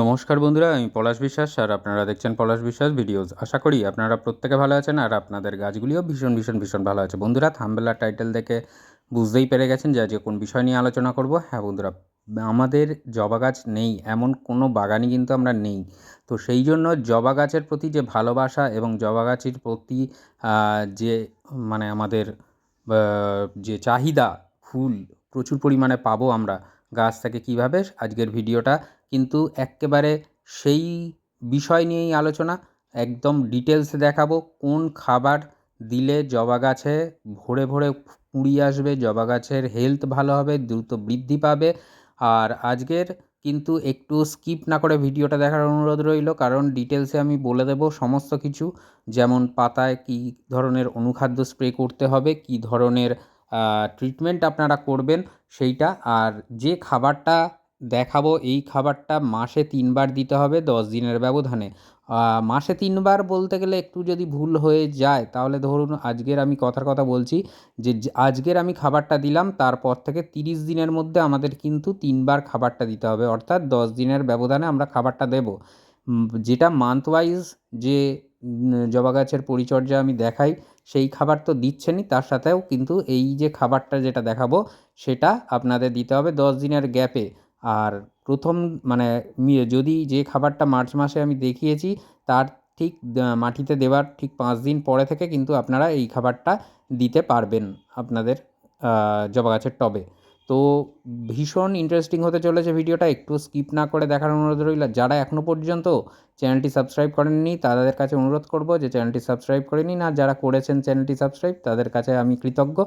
নমস্কার বন্ধুরা, আমি পলাশ বিশ্বাস আর আপনারা দেখছেন পলাশ বিশ্বাস ভিডিওস। আশা করি আপনারা প্রত্যেকে ভালো আছেন আর আপনাদের গাছগুলিও ভীষণ ভীষণ ভীষণ ভালো আছে। বন্ধুরা, থাম্বেলার টাইটেল দেখে বুঝতেই পেরে গেছেন যে আজকে কোন বিষয় নিয়ে আলোচনা করব। হ্যাঁ বন্ধুরা, আমাদের জবা গাছ নেই, এমন কোনো বাগানই কিন্তু আমরা নেই। তো সেই জন্য জবা গাছের প্রতি যে ভালোবাসা এবং জবা গাছের প্রতি যে মানে আমাদের যে চাহিদা, ফুল প্রচুর পরিমাণে পাবো আমরা গাছ থেকে কীভাবে, আজকের ভিডিওটা কিন্তু এক্কেবারে সেই বিষয় নিয়েই আলোচনা। একদম ডিটেলসে দেখাবো কোন খাবার দিলে জবা গাছে ভরে ভরে কুঁড়ি আসবে, জবা গাছের হেলথ ভালো হবে, দ্রুত বৃদ্ধি পাবে। আর আজকের কিন্তু একটু স্কিপ না করে ভিডিওটা দেখার অনুরোধ রইল, কারণ ডিটেলসে আমি বলে দেবো সমস্ত কিছু। যেমন পাতায় কী ধরনের অনুখাদ্য স্প্রে করতে হবে, কী ধরনের ট্রিটমেন্ট আপনারা করবেন সেইটা। আর যে খাবারটা দেখাবো এই খাবারটা মাসে তিনবার দিতে হবে, দশ দিনের ব্যবধানে। মাসে তিনবার বলতে গেলে একটু যদি ভুল হয়ে যায়, তাহলে ধরুন আজকের আমি কথার কথা বলছি যে আজকের আমি খাবারটা দিলাম, তারপর থেকে তিরিশ দিনের মধ্যে আমাদের কিন্তু তিনবার খাবারটা দিতে হবে, অর্থাৎ দশ দিনের ব্যবধানে আমরা খাবারটা দেব। যেটা মান্থ ওয়াইজ যে জবা গাছের পরিচর্যা আমি দেখাই, সেই খাবার তো দিচ্ছেনই, তার সাথেও কিন্তু এই যে খাবারটা যেটা দেখাবো, সেটা আপনাদের দিতে হবে দশ দিনের গ্যাপে। আর প্রথম মানে যদি যে খাবারটা মার্চ মাসে আমি দেখিয়েছি, তার ঠিক মাটিতে দেওয়ার ঠিক পাঁচ দিন পরে থেকে কিন্তু আপনারা এই খাবারটা দিতে পারবেন আপনাদের জবা গাছের টবে। তো ভীষণ ইন্টারেস্টিং হতে চলেছে ভিডিওটা, একটু স্কিপ না করে দেখার অনুরোধ রইল। যারা এখনও পর্যন্ত চ্যানেলটি সাবস্ক্রাইব করেননি, তাদের কাছে অনুরোধ করব যে চ্যানেলটি সাবস্ক্রাইব করে নিন, আর যারা করেছেন চ্যানেলটি সাবস্ক্রাইব তাদের কাছে আমি কৃতজ্ঞ।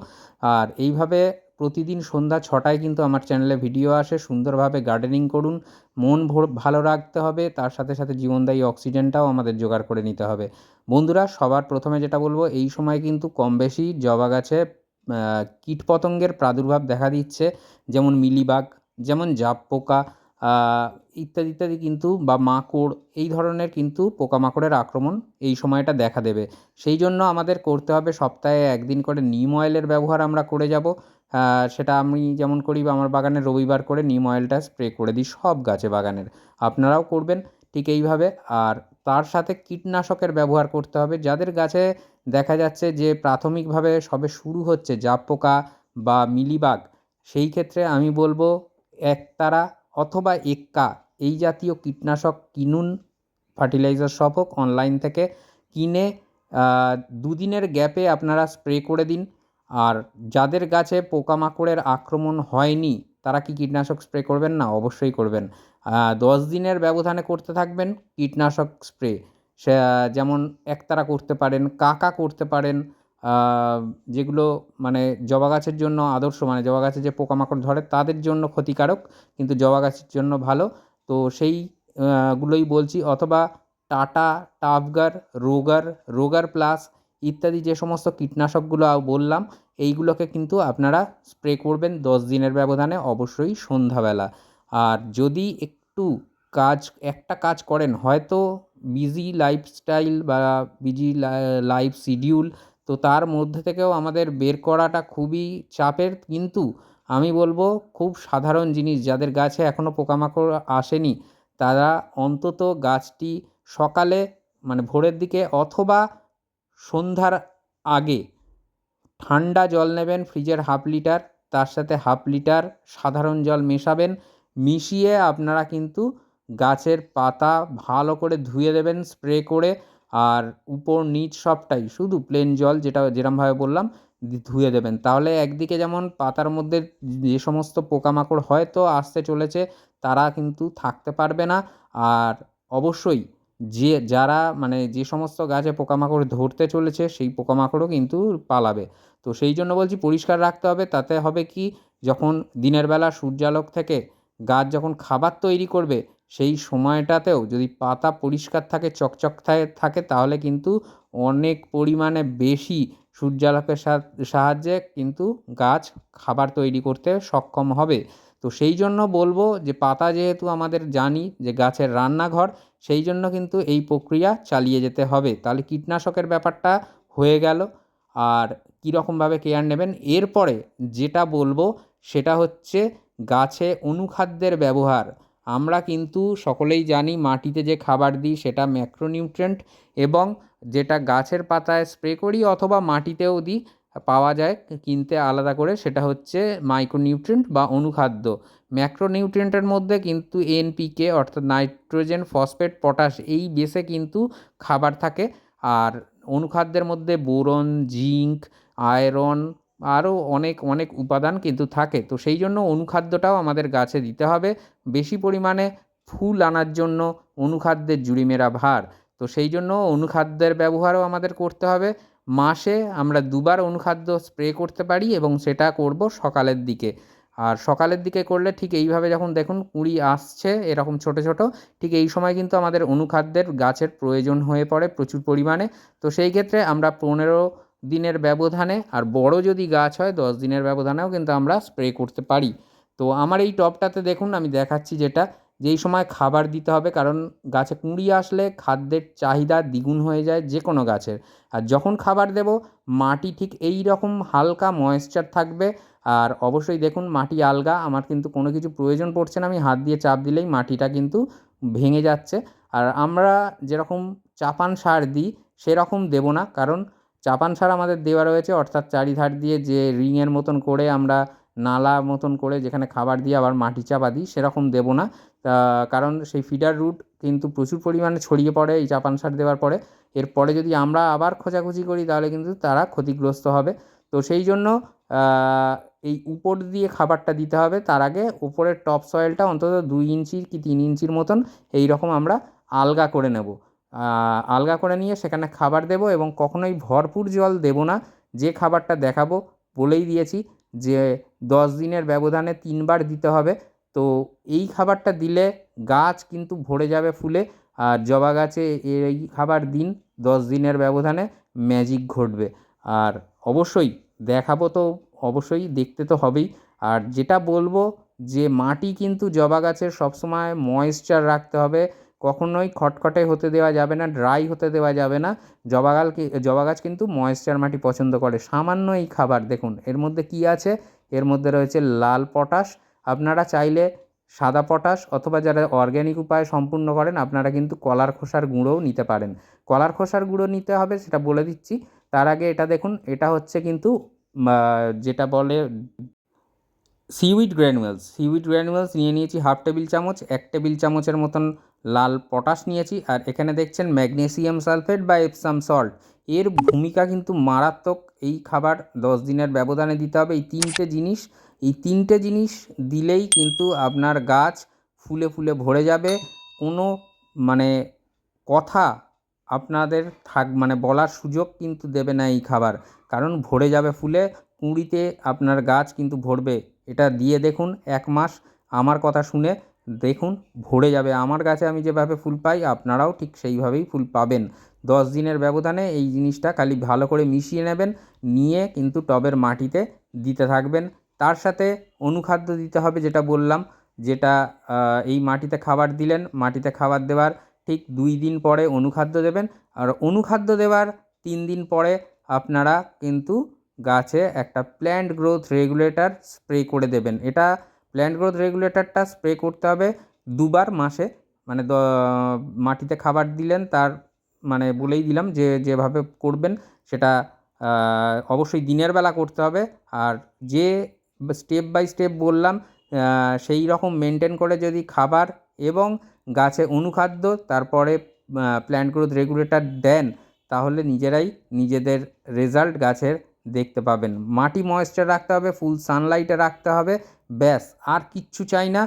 আর এইভাবে প্রতিদিন সন্ধ্যা ছটায় কিন্তু আমার চ্যানেলে ভিডিও আসে, সুন্দরভাবে গার্ডেনিং করুন। মন ভালো রাখতে হবে, তার সাথে সাথে জীবনদায়ী অক্সিজেনটাও আমাদের জোগাড় করে নিতে হবে। বন্ধুরা, সবার প্রথমে যেটা বলব, এই সময় কিন্তু কম বেশি জবা গাছে কীটপতঙ্গের প্রাদুর্ভাব দেখা দিচ্ছে, যেমন মিলিবাগ, যেমন জাপ পোকা ইত্যাদি ইত্যাদি কিন্তু, বা মাকড়, এই ধরনের কিন্তু পোকামাকড়ের আক্রমণ এই সময়টা দেখা দেবে। সেই জন্য আমাদের করতে হবে সপ্তাহে একদিন করে নিম অয়েলের ব্যবহার আমরা করে যাব। সেটা আমি যেমন করি, বা আমার বাগানে রবিবার করে নিম অয়েলটা স্প্রে করে দিই সব গাছে বাগানের। আপনারাও করবেন। ঠিক এইভাবে। আর তার সাথে কীটনাশকের ব্যবহার করতে হবে। যাদের গাছে দেখা যাচ্ছে যে প্রাথমিকভাবে সবে শুরু হচ্ছে জাপ পোকা বা মিলিবাগ, সেই ক্ষেত্রে আমি বলব একতারা অথবা এক্কা এই জাতীয় কীটনাশক কিনুন, ফার্টিলাইজার হোক, অনলাইন থেকে কিনে দুদিনের গ্যাপে আপনারা স্প্রে করে দিন। আর যাদের গাছে পোকামাকড়ের আক্রমণ হয়নি তারা কি কীটনাশক স্প্রে করবেন? না, অবশ্যই করবেন। দশ দিনের ব্যবধানে করতে থাকবেন কীটনাশক স্প্রে। সে, যেমন একতারা করতে পারেন, কাকা করতে পারেন যেগুলো মানে জবা গাছের জন্য আদর্শ মানে জবা গাছে যে পোকামাকড় ধরে তাদের জন্য ক্ষতিকারক, কিন্তু জবা গাছের জন্য ভালো। তো সেই গুলোই বলছি। অথবা টাটা, টাফগার, রোগার রোগার প্লাস ইত্যাদি যে সমস্ত কীটনাশকগুলো বললাম এইগুলোকে কিন্তু আপনারা স্প্রে করবেন দশ দিনের ব্যবধানে, অবশ্যই সন্ধ্যাবেলা। আর যদি একটু কাজ, একটা কাজ করেন, হয়তো বিজি লাইফস্টাইল বা বিজি লাইফ শিডিউল তো তার মধ্যে থেকেও আমাদের বের করাটা খুবই চাপের। কিন্তু আমি বলব, খুব সাধারণ জিনিস, যাদের গাছে এখনও পোকামাকড় আসেনি, তারা অন্তত গাছটি সকালে মানে ভোরের দিকে অথবা সন্ধ্যার আগে ঠান্ডা জল নেবেন ফ্রিজের হাফ লিটার, তার সাথে হাফ লিটার সাধারণ জল মেশাবেন। মিশিয়ে আপনারা কিন্তু গাছের পাতা ভালো করে ধুয়ে দেবেন, স্প্রে করে, আর উপর নিচ সবটাই, শুধু প্লেন জল যেটা যেরমভাবে বললাম ধুয়ে দেবেন। তাহলে একদিকে যেমন পাতার মধ্যে যে সমস্ত পোকামাকড় হয়তো আসতে চলেছে, তারা কিন্তু থাকতে পারবে না। আর অবশ্যই যে, যারা মানে যে সমস্ত গাছে পোকামাকড় ধরতে চলেছে, সেই পোকামাকড়ও কিন্তু পালাবে। তো সেই জন্য বলছি পরিষ্কার রাখতে হবে। তাতে হবে কি, যখন দিনের বেলা সূর্যালোক থেকে গাছ যখন খাবার তৈরি করবে, সেই সময়টাতেও যদি পাতা পরিষ্কার থাকে, চকচক থাকে, তাহলে কিন্তু অনেক পরিমাণে বেশি সূর্যালোকের সাহায্যে কিন্তু গাছ খাবার তৈরি করতে সক্ষম হবে। তো সেই জন্য বলব যে পাতা যেহেতু আমাদের জানি যে গাছের রান্নাঘর, সেই জন্য কিন্তু এই প্রক্রিয়া চালিয়ে যেতে হবে। তাহলে কীটনাশকের ব্যাপারটা হয়ে গেল। আর কীরকমভাবে কেয়ার নেবেন? এরপরে যেটা বলব সেটা হচ্ছে গাছে অনুখাদ্যের ব্যবহার। আমরা কিন্তু সকলেই জানি মাটিতে যে খাবার দিই সেটা ম্যাক্রোনিউট্রেন্ট এবং যেটা গাছের পাতায় স্প্রে করি অথবা মাটিতেও দিই পাওয়া যায়, কিনতে আলাদা করে, সেটা হচ্ছে মাইক্রোনিউট্রিয়েন্ট বা অনুখাদ্য। ম্যাক্রোনিউট্রিয়েন্টের মধ্যে কিন্তু এনপিকে অর্থাৎ নাইট্রোজেন ফসফেট পটাশ এই বেসে কিন্তু খাবার থাকে। আর অনুখাদ্যের মধ্যে বোরন, জিঙ্ক আয়রন আরও অনেক অনেক উপাদান কিন্তু থাকে। তো সেই জন্য অনুখাদ্যটাও আমাদের গাছে দিতে হবে। বেশি পরিমাণে ফুল আনার জন্য অনুখাদ্যের জুড়ি মেরা ভার। তো সেই জন্য অনুখাদ্যের ব্যবহারও আমাদের করতে হবে। মাসে আমরা দুবার অনুখাদ্য স্প্রে করতে পারি এবং সেটা করব সকালের দিকে। আর সকালের দিকে করলে ঠিক এইভাবে যখন দেখুন কুঁড়ি আসছে এরকম ছোট ছোট, ঠিক এই সময় কিন্তু আমাদের অনুখাদ্যের গাছের প্রয়োজন হয়ে পড়ে প্রচুর পরিমাণে। তো সেই ক্ষেত্রে আমরা পনেরো দিনের ব্যবধানে আর বড় যদি গাছ হয় দশ দিনের ব্যবধানেও কিন্তু আমরা স্প্রে করতে পারি। তো আমার এই টবটাতে দেখুন আমি দেখাচ্ছি যেটা। যেই সময় খাবার দিতে হবে, কারণ গাছে কুঁড়ি আসলে খাদ্যের চাহিদা দ্বিগুণ হয়ে যায় যে কোনো গাছের। আর যখন খাবার দেব, মাটি ঠিক এই রকম হালকা ময়েশ্চার থাকবে। আর অবশ্যই দেখুন, মাটি আলগা, আমার কিন্তু কোনো কিছু প্রয়োজন পড়ছে না, আমি হাত দিয়ে চাপ দিলেই মাটিটা কিন্তু ভেঙে যাচ্ছে। আর আমরা যেরকম চাপান সার দিই, সেরকম দেবো না, কারণ চাপান সার আমাদের দেওয়া রয়েছে, অর্থাৎ চারিধার দিয়ে যে রিংয়ের মতন করে আমরা নালা মতন করে যেখানে খাবার দিয়ে আবার মাটি চাপা দিই, সেরকম দেবো না। কারণ সেই ফিডার রুট কিন্তু প্রচুর পরিমাণে ছড়িয়ে পড়ে, এই চাপান সার দেওয়ার পরে। এরপরে যদি আমরা আবার খোঁজাখুঁজি করি, তাহলে কিন্তু তারা ক্ষতিগ্রস্ত হবে। তো সেই জন্য এই উপর দিয়ে খাবারটা দিতে হবে। তার আগে উপরের টপ সয়েলটা অন্তত দুই ইঞ্চি কি তিন ইঞ্চির মতন এই রকম আমরা আলগা করে নেব। আলগা করে নিয়ে সেখানে খাবার দেব এবং কখনোই ভরপুর জল দেব না। যে খাবারটা দেখাবো বলেই দিয়েছি। যে দশ দিনের ব্যবধানে তিনবার দিতে হবে। তো এই খাবারটা দিলে গাছ কিন্তু ভরে যাবে ফুলে। আর জবা গাছে এই খাবার দিন দশ দিনের ব্যবধানে ম্যাজিক ঘটবে। আর অবশ্যই দেখাবো তো অবশ্যই দেখতে তো হবেই। আর যেটা বলব যে মাটি কিন্তু জবা গাছের সবসময় ময়েশ্চার রাখতে হবে। কখনোই খটখটে হতে দেওয়া যাবে না ড্রাই হতে দেওয়া যাবে না। জবা গালকে জবা গাছ কিন্তু ময়েশ্চার মাটি পছন্দ করে। সামান্য এই খাবার, দেখুন, এর মধ্যে কী আছে? এর মধ্যে রয়েছে লাল পটাশ। আপনারা চাইলে সাদা পটাশ অথবা যারা অর্গ্যানিক উপায়ে সম্পূর্ণ করেন, আপনারা কিন্তু কলার খোসার গুঁড়োও নিতে পারেন। কলার খোসার গুঁড়ো নিতে হবে, সেটা বলে দিচ্ছি। তার আগে এটা দেখুন, এটা হচ্ছে কিন্তু যেটা বলে সিউইড গ্র্যানুয়েলস সিউইড গ্র্যানুয়েলস নিয়ে নিয়েছি হাফ টেবিল চামচ, এক টেবিল চামচের মতন লাল পটাশ নিয়েছি, আর এখানে দেখছেন ম্যাগনেসিয়াম সালফেট বা এপসাম সল্ট এর ভূমিকা কিন্তু মারাত্মক। এই খাবার দশ দিনের ব্যবধানে দিতে হবে। এই তিনটে জিনিস, এই তিনটে জিনিস দিলেই কিন্তু আপনার গাছ ফুলে ফুলে ভরে যাবে। কোনো মানে কথা আপনাদের থাক মানে বলার সুযোগ কিন্তু দেবে না এই খাবার। কারণ ভরে যাবে ফুলে কুঁড়িতে আপনার গাছ কিন্তু ভরবে। এটা দিয়ে দেখুন এক মাস। আমার কথা শুনে দেখুন, ভরে যাবে। আমার গাছে আমি যেভাবে ফুল পাই, আপনারাও ঠিক সেইভাবেই ফুল পাবেন। দশ দিনের ব্যবধানে এই জিনিসটা খালি ভালো করে মিশিয়ে নেবেন, নিয়ে কিন্তু টবের মাটিতে দিতে থাকবেন। তার সাথে অনুখাদ্য দিতে হবে যেটা বললাম, যেটা এই মাটিতে খাবার দিলেন, মাটিতে খাবার দেওয়ার ঠিক দুই দিন পরে অনুখাদ্য দেবেন। আর অনুখাদ্য দেওয়ার তিন দিন পরে আপনারা কিন্তু গাছে একটা প্ল্যান্ট গ্রোথ রেগুলেটর স্প্রে করে দেবেন। এটা প্ল্যান্ট গ্রোথ রেগুলেটরটা স্প্রে করতে হবে দুবার মাসে। মানে মাটিতে খাবার দিলেন, তার মানে বলেই দিলাম যে, যেভাবে করবেন সেটা অবশ্যই দিনের বেলা করতে হবে। আর যে স্টেপ বাই স্টেপ বললাম সেই রকম মেনটেন করে যদি খাবার এবং গাছে অনুখাদ্য, তারপরে প্ল্যান্ট গ্রোথ রেগুলেটর দেন, তাহলে নিজেরাই নিজেদের রেজাল্ট গাছের দেখতে পাবেন। মাটি ময়েশ্চার রাখতে হবে ফুল সানলাইটে রাখতে হবে। ব্যাস, আর কিচ্ছু চাই না।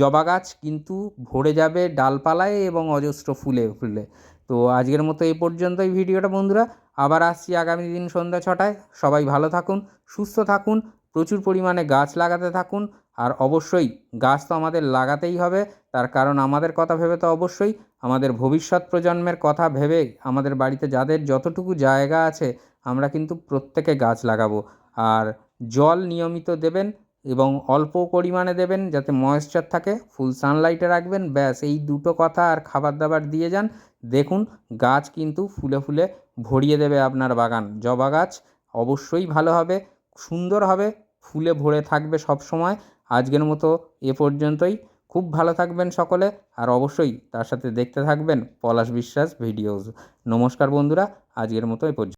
জবা গাছ কিন্তু ভরে যাবে ডালপালায় এবং অজস্র ফুলে ফুলে। তো আজকের মতো এই পর্যন্তই ভিডিওটা, বন্ধুরা। আবার আসছি আগামী দিন সন্ধ্যা ছটায়। সবাই ভালো থাকুন, সুস্থ থাকুন, প্রচুর পরিমাণে গাছ লাগাতে থাকুন। আর অবশ্যই গাছ তো আমাদের লাগাতেই হবে। তার কারণ আমাদের কথা ভেবে তো অবশ্যই আমাদের ভবিষ্যৎ প্রজন্মের কথা ভেবে আমাদের বাড়িতে যাদের যতটুকু জায়গা আছে আমরা কিন্তু প্রত্যেকে গাছ লাগাবো। আর জল নিয়মিত দেবেন এবং অল্প পরিমাণে দেবেন যাতে ময়েশ্চার থাকে ফুল সানলাইটে রাখবেন, ব্যাস, এই দুটো কথা আর খাবার দাবার দিয়ে যান। দেখুন, গাছ কিন্তু ফুলে ফুলে ভরিয়ে দেবে আপনার বাগান। জবা গাছ অবশ্যই ভালো হবে, সুন্দর হবে, ফুলে ভরে থাকবে সব সময় আজকের মতো এ পর্যন্তই। খুব ভালো থাকবেন সকলে, আর অবশ্যই তার সাথে দেখতে থাকবেন পলাশ বিশ্বাস ভিডিওস। নমস্কার বন্ধুরা, আজকের মতো এ পর্যন্ত।